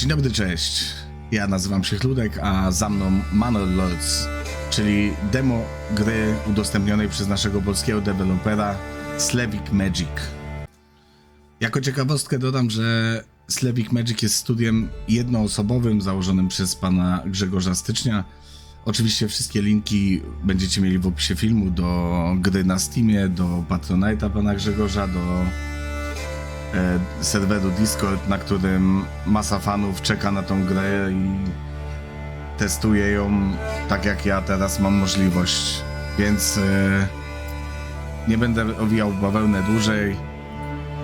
Dzień dobry, cześć. Ja nazywam się Chludek, a za mną Manor Lords, czyli demo gry udostępnionej przez naszego polskiego dewelopera Slavic Magic. Jako ciekawostkę dodam, że Slavic Magic jest studiem jednoosobowym założonym przez pana Grzegorza Stycznia. Oczywiście wszystkie linki będziecie mieli w opisie filmu do gry na Steamie, do Patronite'a pana Grzegorza, do serweru Discord, na którym masa fanów czeka na tą grę i testuje ją tak jak ja teraz mam możliwość. Więc e, nie będę owijał bawełnę dłużej.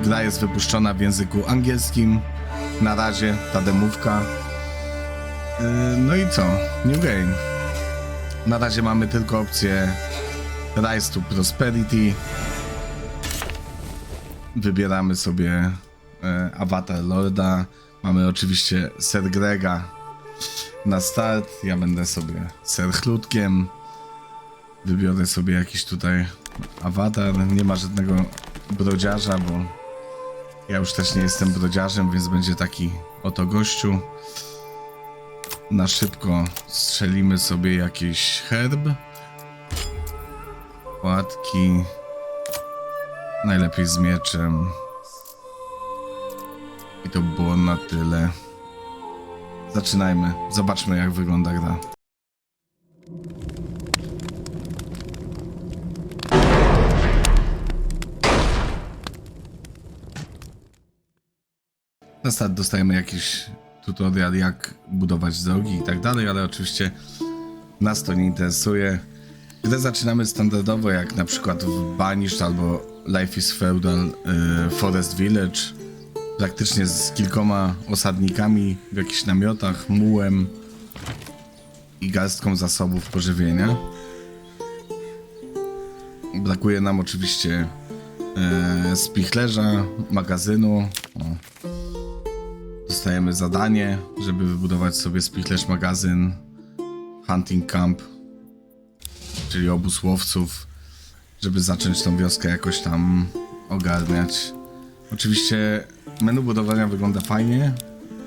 Gra jest wypuszczona w języku angielskim. Na razie ta demówka. E, no i co? New game. Na razie mamy tylko opcję Rise to Prosperity wybieramy sobie e, awatar Lorda. Mamy oczywiście Ser Grega na start. Ja będę sobie Ser Chludkiem. Wybiorę sobie jakiś tutaj awatar. Nie ma żadnego brodziarza, bo ja już też nie jestem brodziarzem, więc będzie taki oto gościu. Na szybko strzelimy sobie jakiś herb. Płatki. Najlepiej z mieczem. I to było na tyle. Zaczynajmy. Zobaczmy jak wygląda gra. Na start dostajemy jakiś tutorial jak budować drogi i tak dalej, ale oczywiście nas to nie interesuje. Gdy zaczynamy standardowo, jak na przykład w Banished albo Life is Feudal y, Forest Village, praktycznie z kilkoma osadnikami w jakichś namiotach, mułem i garstką zasobów pożywienia. Brakuje nam oczywiście e, spichlerza, magazynu. O. Dostajemy zadanie, żeby wybudować sobie spichlerz magazyn, hunting camp, czyli obóz łowców, żeby zacząć tą wioskę jakoś tam ogarniać. Oczywiście menu budowania wygląda fajnie.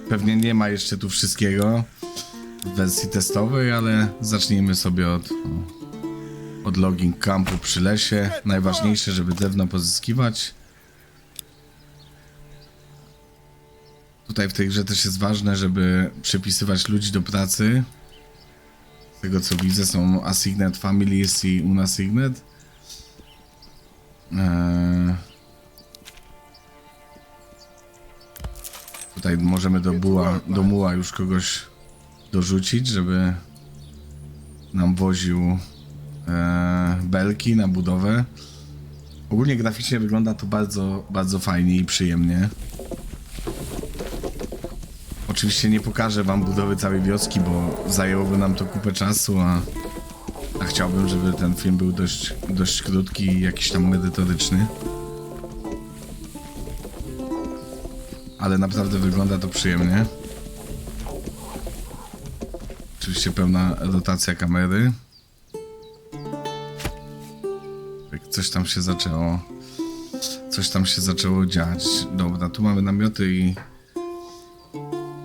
Pewnie nie ma jeszcze tu wszystkiego w wersji testowej, ale zacznijmy sobie od, od logging campu przy lesie. Najważniejsze, żeby drewno pozyskiwać. Tutaj w tej grze też jest ważne, żeby przypisywać ludzi do pracy. Z tego co widzę są assigned families i unassigned. Eee... Tutaj możemy do, buła, do muła już kogoś dorzucić, żeby nam woził e, belki na budowę. Ogólnie graficznie wygląda to bardzo, bardzo fajnie i przyjemnie. Oczywiście nie pokażę wam budowy całej wioski, bo zajęłoby nam to kupę czasu, a, a chciałbym, żeby ten film był dość, dość krótki i jakiś tam merytoryczny. Ale naprawdę wygląda to przyjemnie. Oczywiście pełna rotacja kamery. Coś tam się zaczęło. Coś tam się zaczęło dziać. Dobra, tu mamy namioty i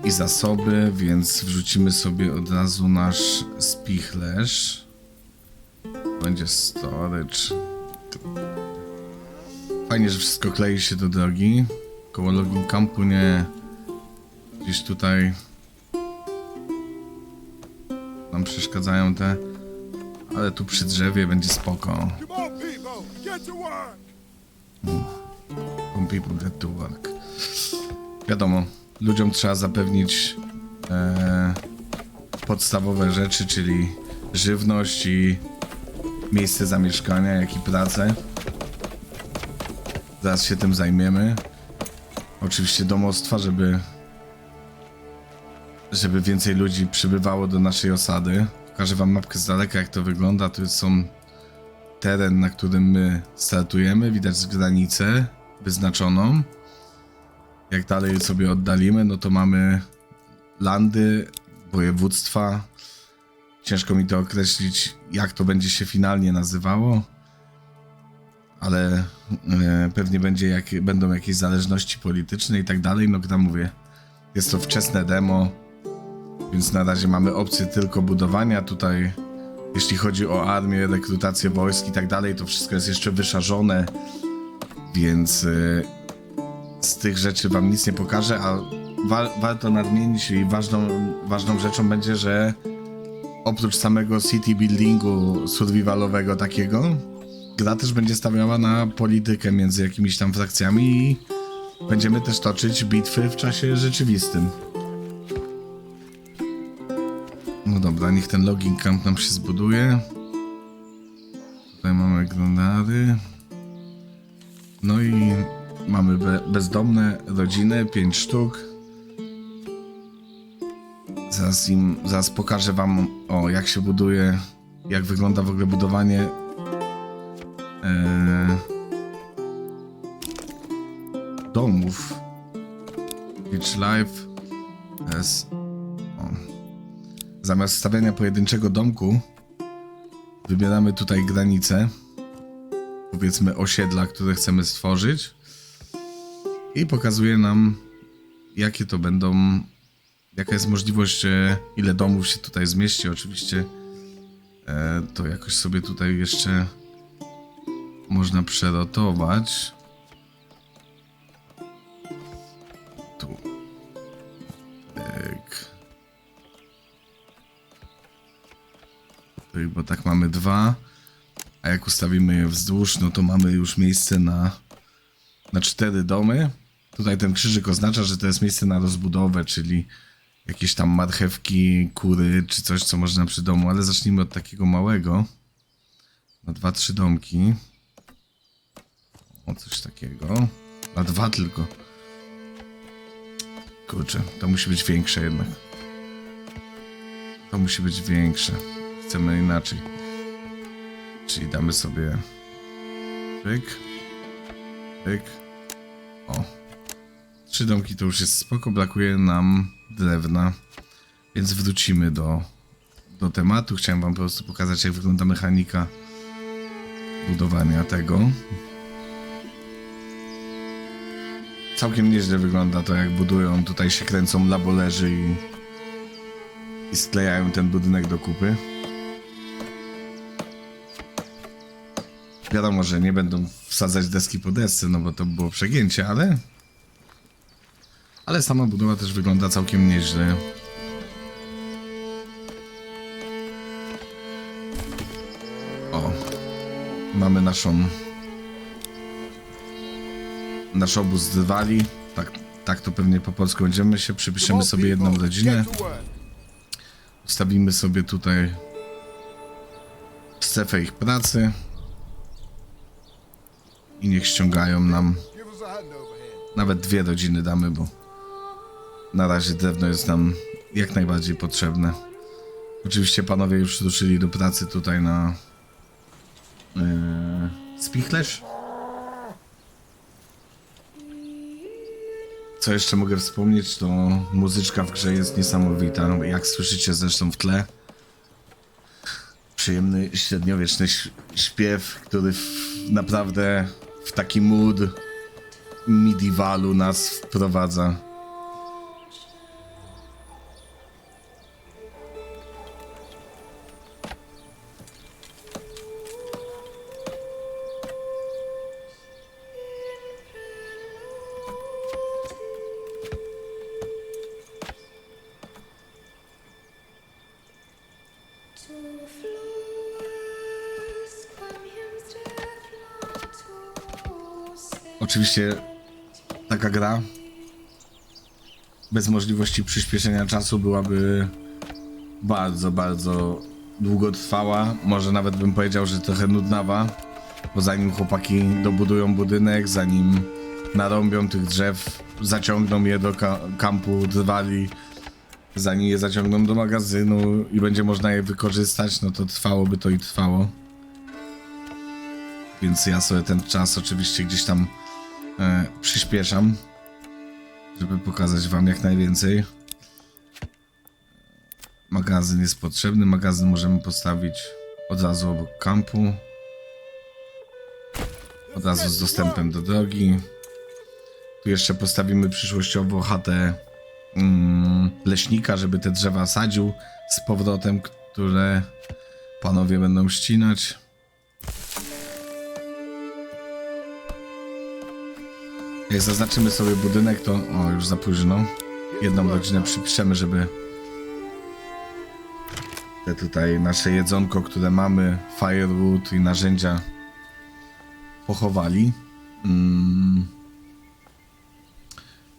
i zasoby, więc wrzucimy sobie od razu nasz spichlerz. Będzie storage. Fajnie, że wszystko klei się do drogi. Koło login campu nie gdzieś tutaj nam przeszkadzają te, ale tu przy drzewie będzie spoko. Come on, people, get to work! Some people get to work. Wiadomo, ludziom trzeba zapewnić e, podstawowe rzeczy, czyli żywność i miejsce zamieszkania, jak i pracę. Zaraz się tym zajmiemy. Oczywiście domostwa, żeby żeby więcej ludzi przybywało do naszej osady. Pokażę wam mapkę z daleka, jak to wygląda. Tu są teren, na którym my startujemy. Widać granicę wyznaczoną. Jak dalej sobie oddalimy, no to mamy landy, województwa. Ciężko mi to określić, jak to będzie się finalnie nazywało, ale e, pewnie będzie jak, będą jakieś zależności polityczne i tak dalej. No tam mówię, Jest to wczesne demo, więc na razie mamy opcję tylko budowania. Tutaj, jeśli chodzi o armię, rekrutację wojsk i tak dalej, to wszystko jest jeszcze wyszarzone, więc y, z tych rzeczy wam nic nie pokażę, a wa- warto nadmienić i ważną, ważną rzeczą będzie, że oprócz samego city buildingu survivalowego takiego, gra też będzie stawiała na politykę między jakimiś tam frakcjami i będziemy też toczyć bitwy w czasie rzeczywistym. No dobra, niech ten login camp nam się zbuduje. Tutaj mamy granary. No i mamy be bezdomne rodziny, 5 sztuk. Zaraz im, zaraz pokażę wam o jak się buduje, jak wygląda w ogóle budowanie e, domów. Beach Life. Zamiast stawiania pojedynczego domku wybieramy tutaj granice powiedzmy osiedla, które chcemy stworzyć i pokazuje nam jakie to będą jaka jest możliwość ile domów się tutaj zmieści? Oczywiście e, to jakoś sobie tutaj jeszcze można przerotować. Tu. Tak bo tak mamy dwa. A jak ustawimy je wzdłuż, no to mamy już miejsce na, na cztery domy. Tutaj ten krzyżyk oznacza, że to jest miejsce na rozbudowę, czyli jakieś tam marchewki, kury, czy coś, co można przy domu. Ale zacznijmy od takiego małego. Na dwa, trzy domki. O, coś takiego. Na dwa tylko. Kurczę, to musi być większe jednak. To musi być większe. Chcemy inaczej. Czyli damy sobie pyk, pyk, o. Trzy domki to już jest spoko, brakuje nam drewna, więc wrócimy do, do tematu. Chciałem wam po prostu pokazać, jak wygląda mechanika budowania tego. Całkiem nieźle wygląda to, jak budują. Tutaj się kręcą labolerzy i, i sklejają ten budynek do kupy. Wiadomo, że nie będą wsadzać deski po desce, no bo to by było przegięcie, ale... Ale sama budowa też wygląda całkiem nieźle. O. Mamy naszą... Nasz obóz zwali. Tak, tak to pewnie po polsku będziemy się. Przypiszemy sobie jedną rodzinę. Ustawimy sobie tutaj strefę ich pracy i niech ściągają nam nawet dwie rodziny damy, bo na razie drewno jest nam jak najbardziej potrzebne. Oczywiście panowie już ruszyli do pracy tutaj na yy, spichlerz. Co jeszcze mogę wspomnieć, to muzyczka w grze jest niesamowita. Jak słyszycie zresztą w tle. Przyjemny, średniowieczny śpiew, który w, naprawdę w taki mood medievalu nas wprowadza. Taka gra bez możliwości przyspieszenia czasu byłaby bardzo, bardzo długotrwała. Może nawet bym powiedział, że trochę nudnawa, bo zanim chłopaki dobudują budynek, zanim narąbią tych drzew, zaciągną je do ka- kampu drwali, zanim je zaciągną do magazynu i będzie można je wykorzystać, no to trwałoby to i trwało. Więc ja sobie ten czas oczywiście gdzieś tam e, przyspieszam, żeby pokazać wam jak najwięcej. Magazyn jest potrzebny, magazyn możemy postawić od razu obok kampu. Od razu z dostępem do drogi. Tu jeszcze postawimy przyszłościowo chatę mm, leśnika, żeby te drzewa sadził z powrotem, które panowie będą ścinać. Jak zaznaczymy sobie budynek, to o, już za późno. Jedną godzinę przypiszemy, żeby te tutaj nasze jedzonko, które mamy, firewood i narzędzia pochowali. Mm.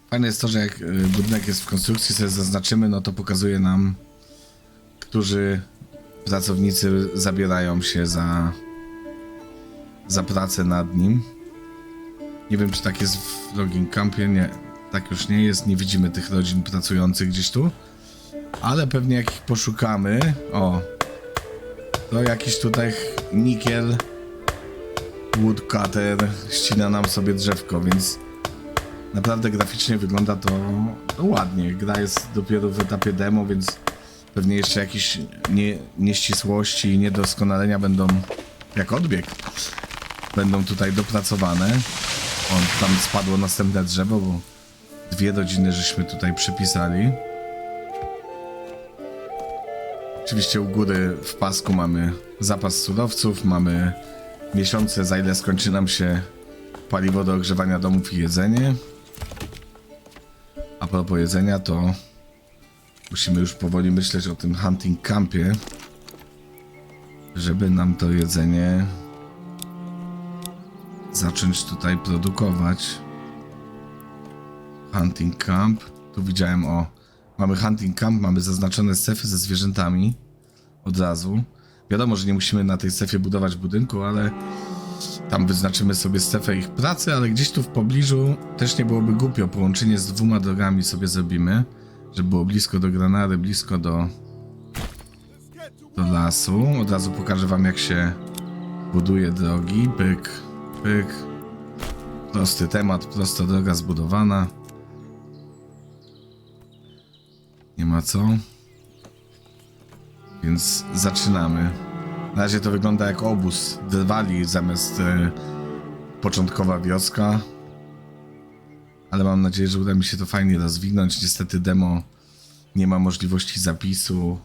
Fajne jest to, że jak y, budynek jest w konstrukcji, sobie zaznaczymy, no to pokazuje nam, którzy pracownicy zabierają się za, za pracę nad nim. Nie wiem, czy tak jest w Login Campie. Nie, tak już nie jest. Nie widzimy tych rodzin pracujących gdzieś tu. Ale pewnie jak ich poszukamy. O, to jakiś tutaj nikiel woodcutter ścina nam sobie drzewko, więc naprawdę graficznie wygląda to, to ładnie. Gra jest dopiero w etapie demo, więc pewnie jeszcze jakieś nie, nieścisłości i niedoskonalenia będą, jak odbieg, będą tutaj dopracowane. On tam spadło następne drzewo, bo dwie rodziny żeśmy tutaj przypisali. Oczywiście u góry w pasku mamy zapas surowców, mamy miesiące, za ile skończy nam się paliwo do ogrzewania domów i jedzenie. A propos jedzenia, to musimy już powoli myśleć o tym hunting campie, żeby nam to jedzenie zacząć tutaj produkować. Hunting camp. Tu widziałem o. Mamy hunting camp, mamy zaznaczone strefy ze zwierzętami od razu. Wiadomo, że nie musimy na tej strefie budować budynku, ale tam wyznaczymy sobie strefę ich pracy, ale gdzieś tu w pobliżu też nie byłoby głupio. Połączenie z dwoma drogami sobie zrobimy, żeby było blisko do Granary, blisko do, do lasu. Od razu pokażę wam jak się buduje drogi. Pyk, pyk. Prosty temat, prosta droga zbudowana. Nie ma co. Więc zaczynamy. Na razie to wygląda jak obóz drwali zamiast e, początkowa wioska. Ale mam nadzieję, że uda mi się to fajnie rozwinąć. Niestety demo nie ma możliwości zapisu.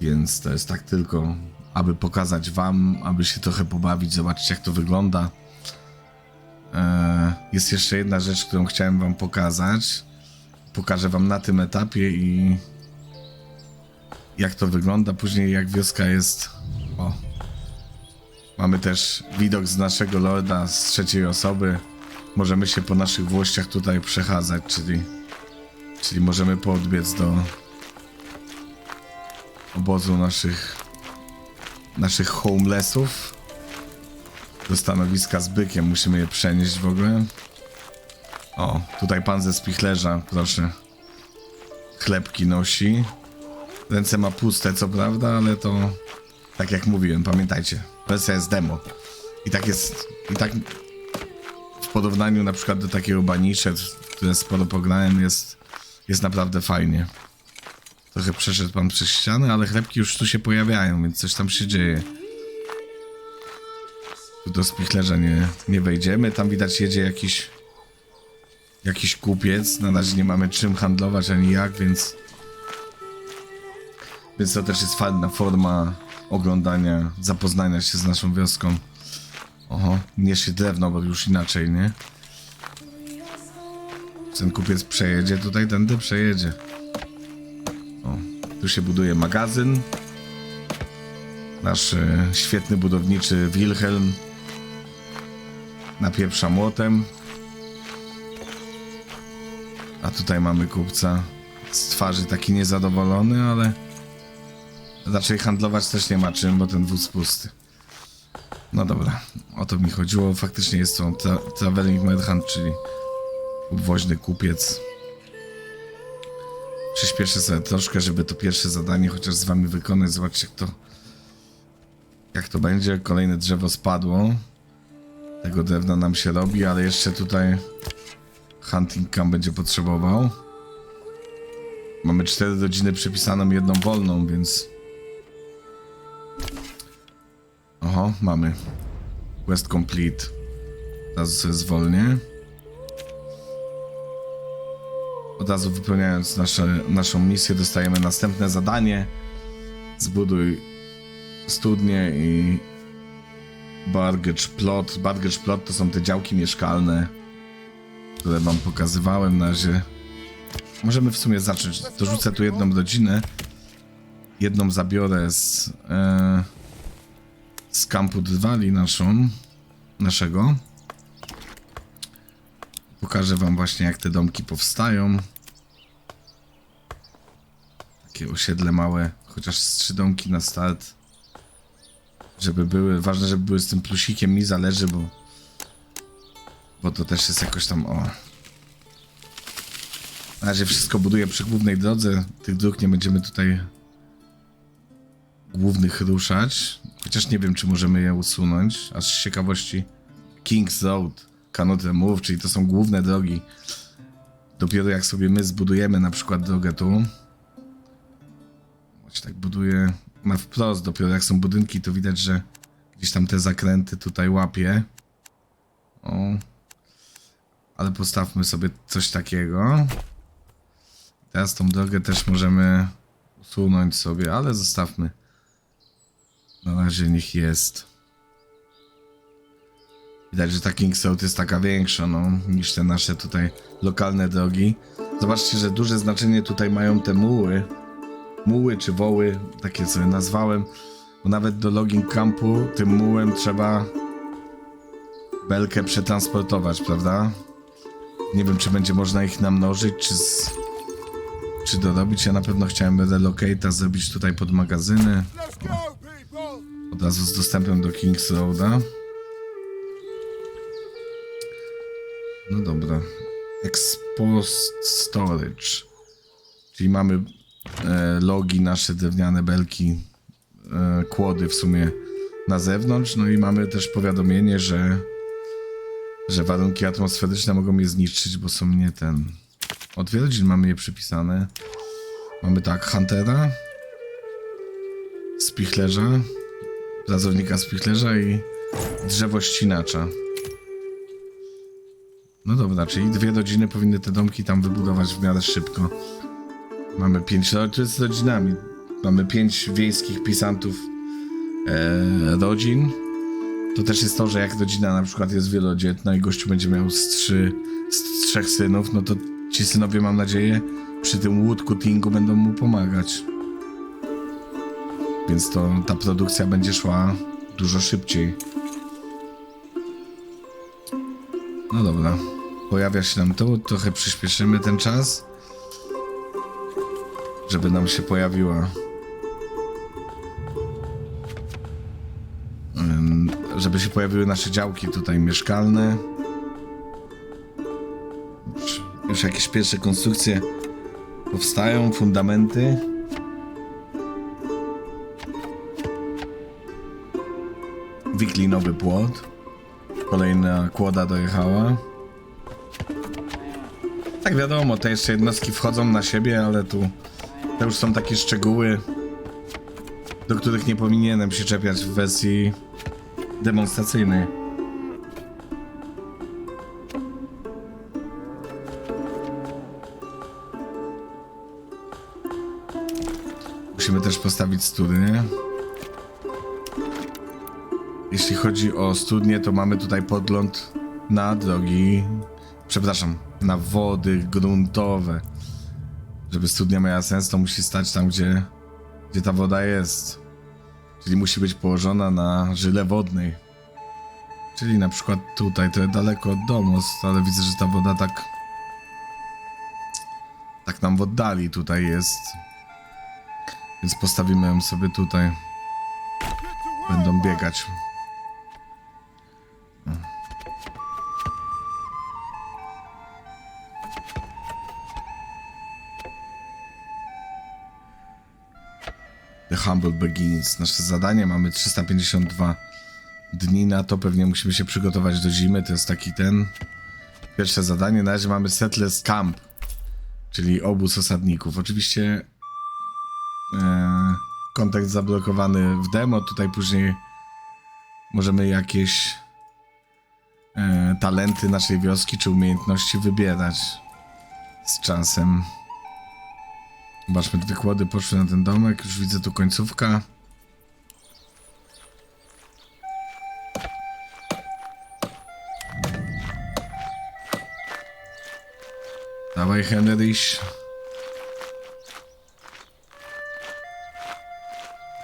Więc to jest tak tylko, aby pokazać wam, aby się trochę pobawić, zobaczyć jak to wygląda. E, jest jeszcze jedna rzecz, którą chciałem wam pokazać. Pokażę wam na tym etapie i jak to wygląda. Później jak wioska jest. O. Mamy też widok z naszego lorda z trzeciej osoby. Możemy się po naszych włościach tutaj przechadzać, czyli. Czyli możemy podbiec do obozu naszych naszych homelessów do stanowiska z bykiem. Musimy je przenieść w ogóle. O, tutaj pan ze spichlerza, proszę. Chlebki nosi. Ręce ma puste, co prawda, ale to tak jak mówiłem, pamiętajcie, wersja jest demo. I tak jest, i tak w porównaniu na przykład do takiego banicze, które sporo pograłem, jest, jest naprawdę fajnie. Trochę przeszedł pan przez ścianę, ale chlebki już tu się pojawiają, więc coś tam się dzieje. Tu do spichlerza nie, nie wejdziemy, tam widać jedzie jakiś jakiś kupiec. Na razie nie mamy czym handlować ani jak, więc więc to też jest fajna forma oglądania, zapoznania się z naszą wioską. Oho, nie się drewno, bo już inaczej, nie? Ten kupiec przejedzie tutaj, tędy przejedzie. Tu się buduje magazyn. Nasz e, świetny budowniczy Wilhelm napieprza młotem. A tutaj mamy kupca z twarzy taki niezadowolony, ale raczej handlować też nie ma czym, bo ten wóz pusty. No dobra, o to mi chodziło. Faktycznie jest to tra Traveling Merchant, czyli obwoźny kupiec. Przyspieszę sobie troszkę, żeby to pierwsze zadanie chociaż z wami wykonać. Zobaczcie, jak to, jak to będzie. Kolejne drzewo spadło. Tego drewna nam się robi, ale jeszcze tutaj Hunting Camp będzie potrzebował. Mamy 4 godziny przypisaną, jedną wolną, więc... Oho, mamy. Quest complete. Teraz zwolnię. Od razu wypełniając nasze, naszą misję, dostajemy następne zadanie. Zbuduj studnię i Bargage Plot. Bargage Plot to są te działki mieszkalne, które wam pokazywałem na razie. Możemy w sumie zacząć. Dorzucę tu jedną rodzinę. Jedną zabiorę z, e, z kampu Drwali naszą, naszego. Pokażę wam właśnie jak te domki powstają. Takie osiedle małe, chociaż z domki na start. Żeby były, ważne żeby były z tym plusikiem, mi zależy, bo bo to też jest jakoś tam o. Na razie wszystko buduję przy głównej drodze. Tych dróg nie będziemy tutaj głównych ruszać. Chociaż nie wiem, czy możemy je usunąć. Aż z ciekawości King's Road, Cannot Remove, czyli to są główne drogi. Dopiero jak sobie my zbudujemy na przykład drogę tu. Właśnie tak buduję na wprost. Dopiero jak są budynki, to widać, że gdzieś tam te zakręty tutaj łapie. O. Ale postawmy sobie coś takiego. Teraz tą drogę też możemy usunąć sobie, ale zostawmy. Na razie niech jest. Widać, że ta King's Road jest taka większa, no, niż te nasze tutaj lokalne drogi. Zobaczcie, że duże znaczenie tutaj mają te muły. Muły czy woły, takie sobie nazwałem. Bo nawet do logging campu tym mułem trzeba belkę przetransportować, prawda? Nie wiem, czy będzie można ich namnożyć, czy z... czy dorobić. Ja na pewno chciałem relocate'a zrobić tutaj pod magazyny. Od razu z dostępem do King's Roada. No dobra. Exposed Storage. Czyli mamy logi, nasze drewniane belki, e, kłody w sumie na zewnątrz. No i mamy też powiadomienie, że, że warunki atmosferyczne mogą je zniszczyć, bo są nie ten. Od wielu mamy je przypisane. Mamy tak, Huntera, Spichlerza, Pracownika spichlerza i drzewo ścinacza. No dobra, czyli dwie rodziny powinny te domki tam wybudować w miarę szybko. Mamy pięć, ro- to jest rodzinami. Mamy pięć wiejskich pisantów e, rodzin. To też jest to, że jak rodzina na przykład jest wielodzietna i gościu będzie miał z, trzy, z trzech synów, no to ci synowie mam nadzieję przy tym woodcuttingu będą mu pomagać. Więc to ta produkcja będzie szła dużo szybciej. No dobra. Pojawia się nam tu, trochę przyspieszymy ten czas. Żeby nam się pojawiła. Żeby się pojawiły nasze działki tutaj mieszkalne. Już jakieś pierwsze konstrukcje powstają, fundamenty. wiklinowy płot. Kolejna kłoda dojechała. Tak wiadomo, te jeszcze jednostki wchodzą na siebie, ale tu to już są takie szczegóły, do których nie powinienem się czepiać w wersji demonstracyjnej. Musimy też postawić studnię. Jeśli chodzi o studnie, to mamy tutaj podgląd na drogi, przepraszam, na wody gruntowe. Żeby studnia miała sens, to musi stać tam, gdzie, gdzie ta woda jest. Czyli musi być położona na żyle wodnej. Czyli na przykład tutaj, to daleko od domu, ale widzę, że ta woda tak... Tak nam w oddali tutaj jest. Więc postawimy ją sobie tutaj. Będą biegać. The Humble Begins. Nasze zadanie mamy 352 dni na to. Pewnie musimy się przygotować do zimy. To jest taki ten. Pierwsze zadanie. Na razie mamy Settlers Camp, czyli obóz osadników. Oczywiście e, kontakt zablokowany w demo. Tutaj później możemy jakieś e, talenty naszej wioski czy umiejętności wybierać. z czasem. Zobaczmy, wykłady poszły na ten domek. Już widzę tu końcówka. Dawaj, Henryś.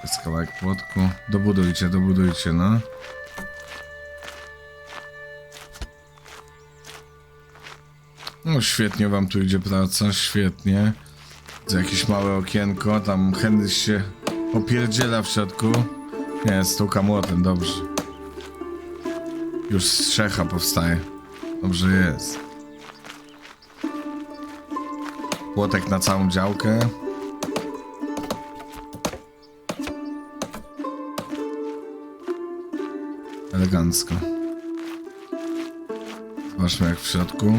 Jest kawałek płotku. Dobudujcie, dobudujcie, no. No świetnie wam tu idzie praca, świetnie. Widzę jakieś małe okienko, tam Henryś się opierdziela w środku. Nie, stuka młotem, dobrze. Już strzecha powstaje. Dobrze jest. Płotek na całą działkę. Elegancko. Zobaczmy jak w środku.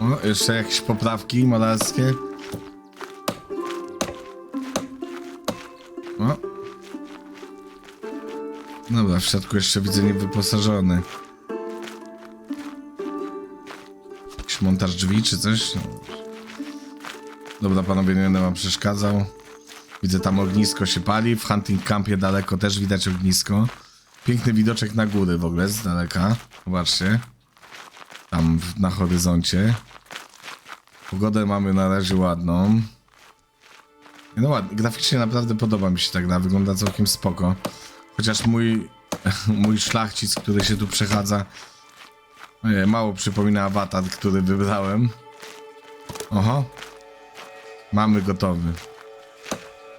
O, jeszcze jakieś poprawki malarskie. O. Dobra, w środku jeszcze widzę niewyposażony. Jakiś montaż drzwi czy coś? No. Dobra, panowie, nie będę wam przeszkadzał. Widzę tam ognisko się pali. W hunting campie daleko też widać ognisko. Piękny widoczek na góry w ogóle z daleka. Zobaczcie. Tam na horyzoncie. Pogodę mamy na razie ładną. No ładnie, graficznie naprawdę podoba mi się tak, na wygląda całkiem spoko. Chociaż mój, mój szlachcic, który się tu przechadza, ojej, mało przypomina awatar, który wybrałem. Oho. Mamy gotowy.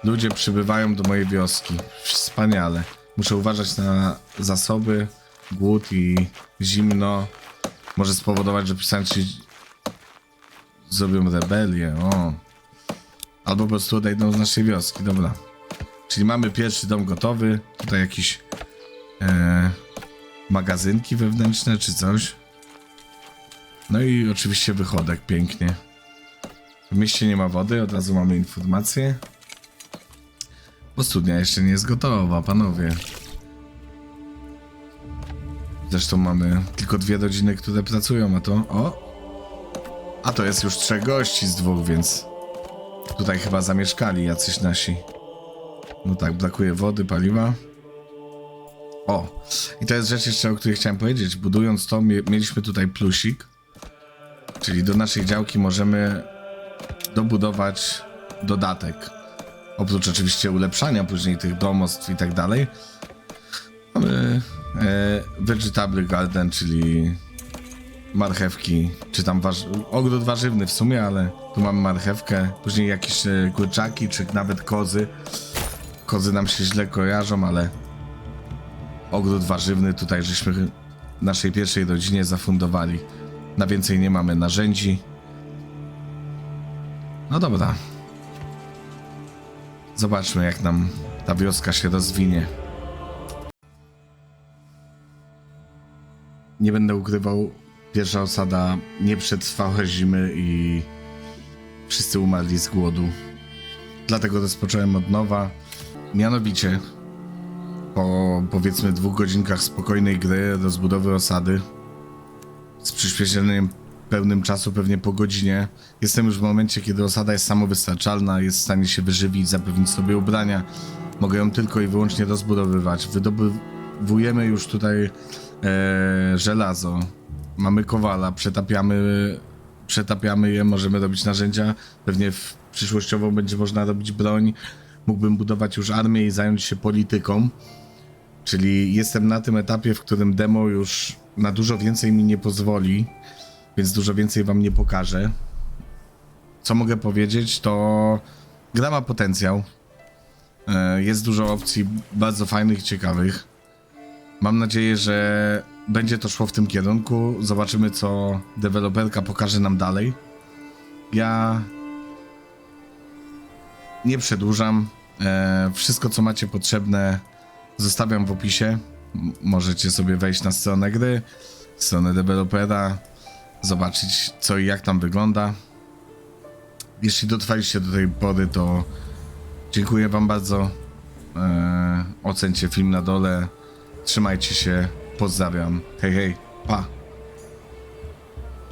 Ludzie przybywają do mojej wioski. Wspaniale. Muszę uważać na zasoby, głód i zimno. Może spowodować, że pisanci zrobią rebelię. O. Albo po prostu odejdą z naszej wioski. Dobra. Czyli mamy pierwszy dom gotowy. Tutaj jakieś e, magazynki wewnętrzne czy coś. No i oczywiście wychodek pięknie. W mieście nie ma wody, od razu mamy informację. Bo studnia jeszcze nie jest gotowa, panowie. Zresztą mamy tylko dwie rodziny, które pracują, a to... O! A to jest już trzech gości z dwóch, więc... Tutaj chyba zamieszkali jacyś nasi. No tak, brakuje wody, paliwa. O! I to jest rzecz jeszcze, o której chciałem powiedzieć. Budując to, mie- mieliśmy tutaj plusik. Czyli do naszej działki możemy dobudować dodatek. Oprócz oczywiście ulepszania później tych domostw i tak dalej. Mamy e, Vegetable Garden, czyli marchewki, czy tam warz ogród warzywny w sumie, ale tu mamy marchewkę, później jakieś e, kurczaki, czy nawet kozy. Kozy nam się źle kojarzą, ale ogród warzywny tutaj żeśmy naszej pierwszej rodzinie zafundowali. Na więcej nie mamy narzędzi. No dobra. Zobaczmy, jak nam ta wioska się rozwinie. Nie będę ukrywał, pierwsza osada nie przetrwała zimy i wszyscy umarli z głodu. Dlatego rozpocząłem od nowa. Mianowicie, po powiedzmy dwóch godzinkach spokojnej gry, rozbudowy osady, z przyspieszeniem pełnym czasu, pewnie po godzinie. Jestem już w momencie, kiedy osada jest samowystarczalna, jest w stanie się wyżywić, zapewnić sobie ubrania. Mogę ją tylko i wyłącznie rozbudowywać. Wydobywujemy już tutaj e, żelazo. Mamy kowala, przetapiamy, przetapiamy je, możemy robić narzędzia. Pewnie w, przyszłościowo będzie można robić broń. Mógłbym budować już armię i zająć się polityką. Czyli jestem na tym etapie, w którym demo już na dużo więcej mi nie pozwoli, więc dużo więcej wam nie pokażę. Co mogę powiedzieć, to gra ma potencjał. E, Jest dużo opcji bardzo fajnych i ciekawych. Mam nadzieję, że będzie to szło w tym kierunku. Zobaczymy, co deweloperka pokaże nam dalej. Ja nie przedłużam. E, Wszystko, co macie potrzebne, zostawiam w opisie. Możecie sobie wejść na stronę gry, stronę dewelopera, zobaczyć co i jak tam wygląda. Jeśli dotrwaliście do tej pory, to dziękuję Wam bardzo. Eee, ocencie film na dole. Trzymajcie się. Pozdrawiam. Hej, hej. Pa.